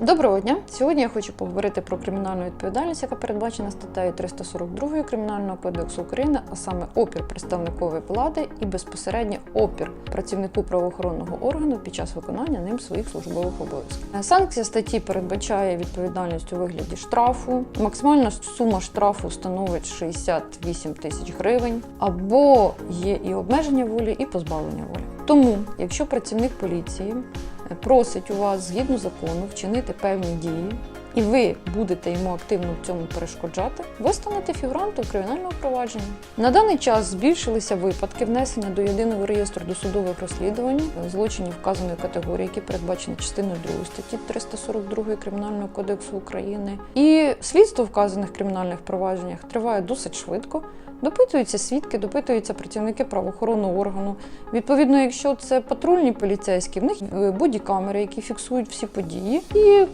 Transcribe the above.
Доброго дня! Сьогодні я хочу поговорити про кримінальну відповідальність, яка передбачена статтею 342 Кримінального кодексу України, а саме опір представникової влади і безпосередньо опір працівнику правоохоронного органу під час виконання ним своїх службових обов'язків. Е, Санкція статті передбачає відповідальність у вигляді штрафу. Максимальна сума штрафу становить 68 тисяч гривень, або є і обмеження волі, і позбавлення волі. Тому, якщо працівник поліції просить у вас згідно закону вчинити певні дії, і ви будете йому активно в цьому перешкоджати, ви станете фігурантом кримінального провадження. На даний час збільшилися випадки внесення до єдиного реєстру досудових розслідувань злочинів вказаної категорії, які передбачені частиною 2 статті 342 Кримінального кодексу України. І слідство вказаних кримінальних провадженнях триває досить швидко. Допитуються свідки, допитуються працівники правоохоронного органу. Відповідно, якщо це патрульні поліцейські, в них е, бодікамери, які фіксують всі події. І